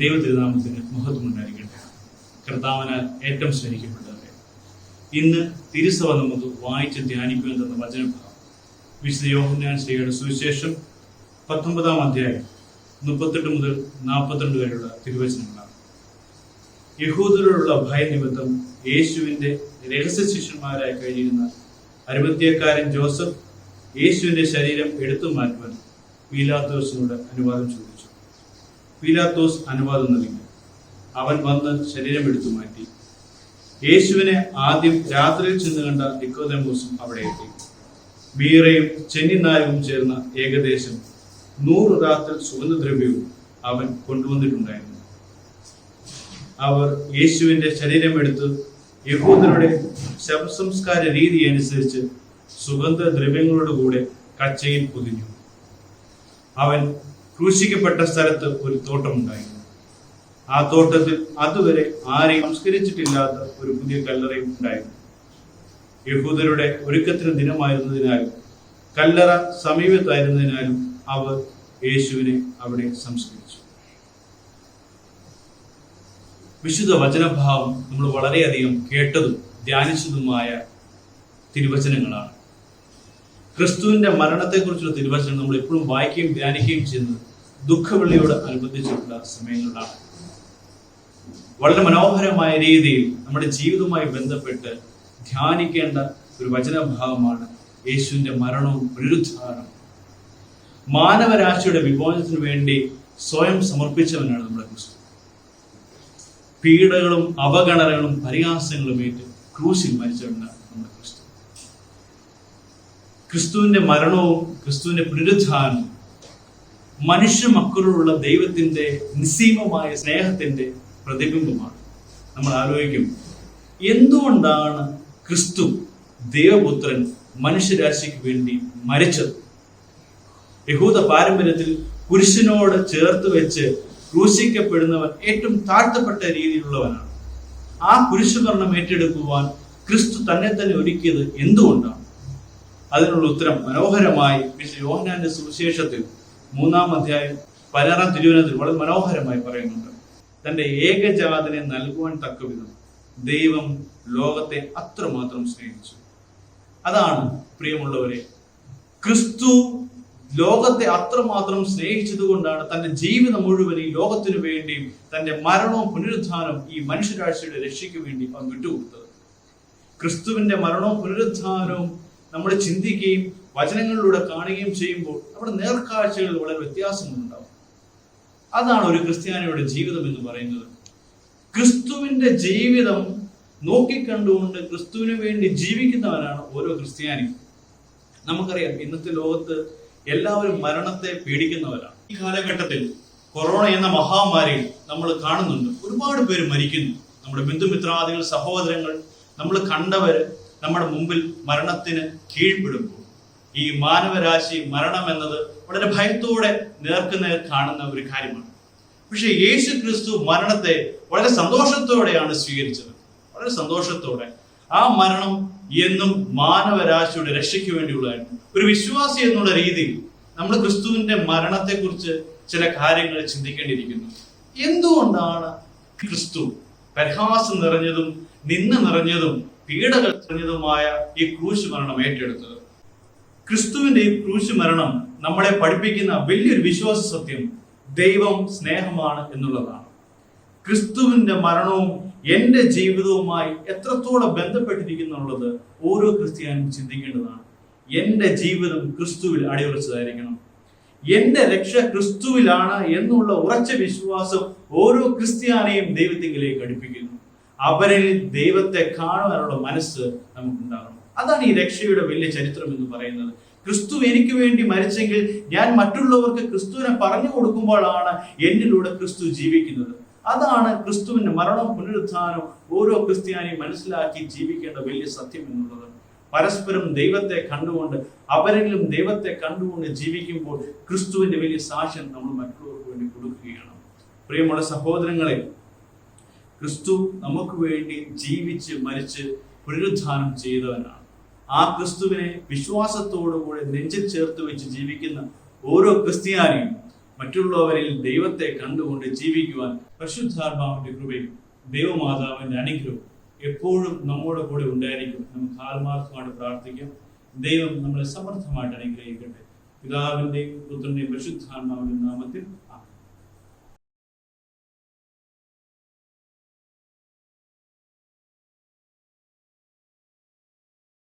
ദൈവ തിരുനാമത്തിന് മഹത്വം ഉണ്ടായിരിക്കട്ടെ. കർത്താവിനാൽ ഏറ്റവും സ്നേഹിക്കപ്പെട്ടവരെ. ഇന്ന് തിരുസഭ നമുക്ക് വായിച്ച് ധ്യാനിക്കുവാൻ തന്ന വചനഭാഗം വിശുദ്ധ യോഹന്നാൻ ശ്രീയുടെ സുവിശേഷം പത്തൊമ്പതാം അധ്യായം മുപ്പത്തെട്ട് മുതൽ നാൽപ്പത്തിരണ്ട് വരെയുള്ള തിരുവചനങ്ങളാണ്. യഹൂദരോടുള്ള ഭയനിമിത്തം യേശുവിന്റെ രഹസ്യ ശിഷ്യന്മാരായി കഴിഞ്ഞിരുന്ന അരുപത്തിയക്കാരൻ ജോസഫ് യേശുവിന്റെ ശരീരം എടുത്തു മാറ്റുവാൻ പീലാത്തോസിനോട് അനുവാദം ചോദിച്ചു. പീലാത്തോസ് അനുവാദം നൽകി. അവൻ വന്ന് ശരീരം എടുത്തു മാറ്റി. യേശുവിനെ ആദ്യം രാത്രിയിൽ ചെന്ന് കണ്ട നിക്കോദമോസും അവിടെ എത്തി. ബീറയും ചെന്നിനായവും ചേർന്ന ഏകദേശം നൂറ് രാത്രി സുഗന്ധദ്രവ്യവും അവൻ കൊണ്ടുവന്നിട്ടുണ്ടായിരുന്നു. അവർ യേശുവിന്റെ ശരീരം ശരീരമെടുത്ത് യഹൂദരുടെ ശവസംസ്കാര രീതി അനുസരിച്ച് സുഗന്ധദ്രവ്യങ്ങളോടുകൂടെ കച്ചയിൽ പൊതിഞ്ഞു. അവൻ ക്രൂശിക്കപ്പെട്ട സ്ഥലത്ത് ഒരു തോട്ടമുണ്ടായിരുന്നു ആ തോട്ടത്തിൽ അതുവരെ ആരെയും സംസ്കരിച്ചിട്ടില്ലാത്ത ഒരു പുതിയ കല്ലറയും ഉണ്ടായിരുന്നു. യഹൂദരുടെ ഒരുക്കത്തിന് ദിനമായിരുന്നതിനാലും കല്ലറ സമീപത്തായിരുന്നതിനാലും അവർ യേശുവിനെ അവിടെ സംസ്കരിച്ചു. വിശുദ്ധ വചനഭാവം നമ്മൾ വളരെയധികം കേട്ടതും ധ്യാനിച്ചതുമായ തിരുവചനങ്ങളാണ്. ക്രിസ്തുവിന്റെ മരണത്തെക്കുറിച്ചുള്ള തിരുവചനം നമ്മൾ എപ്പോഴും വായിക്കുകയും ധ്യാനിക്കുകയും ചെയ്യുന്നത് ദുഃഖവെള്ളിയോട് അനുബന്ധിച്ചിട്ടുള്ള സമയങ്ങളിലാണ്. വളരെ മനോഹരമായ രീതിയിൽ നമ്മുടെ ജീവിതവുമായി ബന്ധപ്പെട്ട് ധ്യാനിക്കേണ്ട ഒരു വചനഭാവമാണ് യേശുവിന്റെ മരണവും പുനരുദ്ധാരണവും മാനവരാശിയുടെ വിമോചനത്തിന് വേണ്ടി സ്വയം സമർപ്പിച്ചവനാണ് നമ്മുടെ ക്രിസ്തു. പീഡകളും അവഗണനകളും പരിഹാസങ്ങളും ഏറ്റ് ക്രൂശിൽ മരിച്ചവനാണ് നമ്മുടെ ക്രിസ്തു. ക്രിസ്തുവിന്റെ മരണവും ക്രിസ്തുവിന്റെ പുനരുദ്ധാനവും മനുഷ്യ മക്കളോടുള്ള ദൈവത്തിന്റെ നിസ്സീമമായ സ്നേഹത്തിന്റെ പ്രതിബിംബമാണ്. നമ്മൾ ആലോചിക്കും എന്തുകൊണ്ടാണ് ക്രിസ്തു ദൈവപുത്രൻ മനുഷ്യരാശിക്ക് വേണ്ടി മരിച്ചത്? യഹൂദ പാരമ്പര്യത്തിൽ പുരുഷനോട് ചേർത്ത് വെച്ച് ക്രൂശിക്കപ്പെടുന്നവൻ ഏറ്റവും താഴ്ത്തപ്പെട്ട രീതിയിലുള്ളവനാണ്. ആ കുരിശുമരണം ഏറ്റെടുക്കുവാൻ ക്രിസ്തു തന്നെ തന്നെ ഒരുക്കിയത് എന്തുകൊണ്ടാണ്? അതിനുള്ള ഉത്തരം മനോഹരമായി വിശുദ്ധ യോഹനാന്റെ സുവിശേഷത്തിൽ മൂന്നാം അധ്യായം പതിനാറാം തിരുവനന്തപുരം വളരെ മനോഹരമായി പറയുന്നുണ്ട്. തന്റെ ഏകജാതനെ നൽകുവാൻ തക്കവിധം ദൈവം ലോകത്തെ അത്രമാത്രം സ്നേഹിച്ചു. അതാണ് പ്രിയമുള്ളവരെ ക്രിസ്തു ലോകത്തെ അത്രമാത്രം സ്നേഹിച്ചത് കൊണ്ടാണ് തന്റെ ജീവിതം മുഴുവൻ ഈ ലോകത്തിനു വേണ്ടിയും തന്റെ മരണവും പുനരുദ്ധാനവും ഈ മനുഷ്യരാശിയുടെ രക്ഷയ്ക്ക് വേണ്ടി അവൻ വിട്ടുകൊടുത്തത്. ക്രിസ്തുവിന്റെ മരണവും പുനരുദ്ധാനവും നമ്മൾ ചിന്തിക്കുകയും വചനങ്ങളിലൂടെ കാണുകയും ചെയ്യുമ്പോൾ നമ്മുടെ നേർക്കാഴ്ചകളിൽ വളരെ വ്യത്യാസങ്ങളുണ്ടാവും. അതാണ് ഒരു ക്രിസ്ത്യാനിയുടെ ജീവിതം എന്ന് പറയുന്നത്. ക്രിസ്തുവിന്റെ ജീവിതം നോക്കിക്കണ്ടുകൊണ്ട് ക്രിസ്തുവിന് വേണ്ടി ജീവിക്കുന്നവരാണ് ഓരോ ക്രിസ്ത്യാനിയും. നമുക്കറിയാം ഇന്നത്തെ ലോകത്ത് എല്ലാവരും മരണത്തെ പേടിക്കുന്നവരാണ് ഈ കാലഘട്ടത്തിൽ കൊറോണ എന്ന മഹാമാരി നമ്മൾ കാണുന്നുണ്ട്. ഒരുപാട് പേര് മരിക്കുന്നു. നമ്മുടെ ബന്ധുമിത്രാദികൾ സഹോദരങ്ങൾ നമ്മൾ കണ്ടവര് നമ്മുടെ മുമ്പിൽ മരണത്തിന് കീഴ്പ്പെടുമ്പോൾ ഈ മാനവരാശി മരണം എന്നത് വളരെ ഭയത്തോടെ നേർക്കുനേർ കാണുന്ന ഒരു കാര്യമാണ്. പക്ഷേ യേശു ക്രിസ്തു മരണത്തെ വളരെ സന്തോഷത്തോടെയാണ് സ്വീകരിച്ചത്. വളരെ സന്തോഷത്തോടെ. ആ മരണം എന്നും മാനവരാശിയുടെ രക്ഷയ്ക്ക് വേണ്ടിയുള്ളതായിരുന്നു. ഒരു വിശ്വാസി എന്നുള്ള രീതിയിൽ നമ്മൾ ക്രിസ്തുവിന്റെ മരണത്തെക്കുറിച്ച് ചില കാര്യങ്ങൾ ചിന്തിക്കേണ്ടിയിരിക്കുന്നു. എന്തുകൊണ്ടാണ് ക്രിസ്തു പരിഹാസം നിറഞ്ഞതും നിന്ന് നിറഞ്ഞതും പീഡകൾ നിറഞ്ഞതുമായ ഈ ക്രൂശ് മരണം ഏറ്റെടുത്തത്. ക്രിസ്തുവിന്റെ ഈ ക്രൂശ് മരണം നമ്മളെ പഠിപ്പിക്കുന്ന വലിയൊരു വിശ്വാസ സത്യം ദൈവം സ്നേഹമാണ് എന്നുള്ളതാണ്. ക്രിസ്തുവിന്റെ മരണവും എന്റെ ജീവിതവുമായി എത്രത്തോളം ബന്ധപ്പെട്ടിരിക്കുന്നുള്ളത് ഓരോ ക്രിസ്ത്യാനും ചിന്തിക്കേണ്ടതാണ്. എന്റെ ജീവിതം ക്രിസ്തുവിൽ അടിയുറച്ചതായിരിക്കണം. എന്റെ രക്ഷ ക്രിസ്തുവിലാണ് എന്നുള്ള ഉറച്ച വിശ്വാസം ഓരോ ക്രിസ്ത്യാനെയും ദൈവത്തിങ്കിലേക്ക് അടുപ്പിക്കുന്നു. അവരിൽ ദൈവത്തെ കാണുവാനുള്ള മനസ്സ് നമുക്കുണ്ടാകണം അതാണ് ഈ രക്ഷയുടെ വലിയ ചരിത്രം എന്ന് പറയുന്നത്. ക്രിസ്തു എനിക്ക് വേണ്ടി മരിച്ചെങ്കിൽ ഞാൻ മറ്റുള്ളവർക്ക് ക്രിസ്തുവിനെ പറഞ്ഞു കൊടുക്കുമ്പോഴാണ് എന്നിലൂടെ ക്രിസ്തു ജീവിക്കുന്നത്. അതാണ് ക്രിസ്തുവിന്റെ മരണം പുനരുദ്ധാനം ഓരോ ക്രിസ്ത്യാനിയും മനസ്സിലാക്കി ജീവിക്കേണ്ട വലിയ സത്യം എന്നുള്ളത്. പരസ്പരം ദൈവത്തെ കണ്ടുകൊണ്ട് അവരെങ്കിലും ദൈവത്തെ കണ്ടുകൊണ്ട് ജീവിക്കുമ്പോൾ ക്രിസ്തുവിന്റെ വലിയ സാക്ഷ്യം നമ്മൾ മറ്റുള്ളവർക്ക് വേണ്ടി കൊടുക്കുകയാണ്. പ്രിയമുള്ള സഹോദരങ്ങളെ ക്രിസ്തു നമുക്ക് വേണ്ടി ജീവിച്ച് മരിച്ച് പുനരുദ്ധാനം ചെയ്തവനാണ്. ആ ക്രിസ്തുവിനെ വിശ്വാസത്തോടുകൂടെ നെഞ്ചിൽ ചേർത്ത് വെച്ച് ജീവിക്കുന്ന ഓരോ ക്രിസ്ത്യാനിയും മറ്റുള്ളവരിൽ ദൈവത്തെ കണ്ടുകൊണ്ട് ജീവിക്കുവാൻ പരിശുദ്ധാത്മാവിന്റെ കൃപയും ദൈവമാതാവിന്റെ അനുഗ്രഹവും എപ്പോഴും നമ്മുടെ കൂടെ ഉണ്ടായിരിക്കും. നമുക്ക് ആത്മാർത്ഥമായിട്ട് പ്രാർത്ഥിക്കാം. ദൈവം നമ്മളെ സമർത്ഥമായിട്ട് അനുഗ്രഹിക്കട്ടെ. പിതാവിന്റെയും പുത്രന്റെയും പരിശുദ്ധാത്മാവിന്റെ നാമത്തിൽ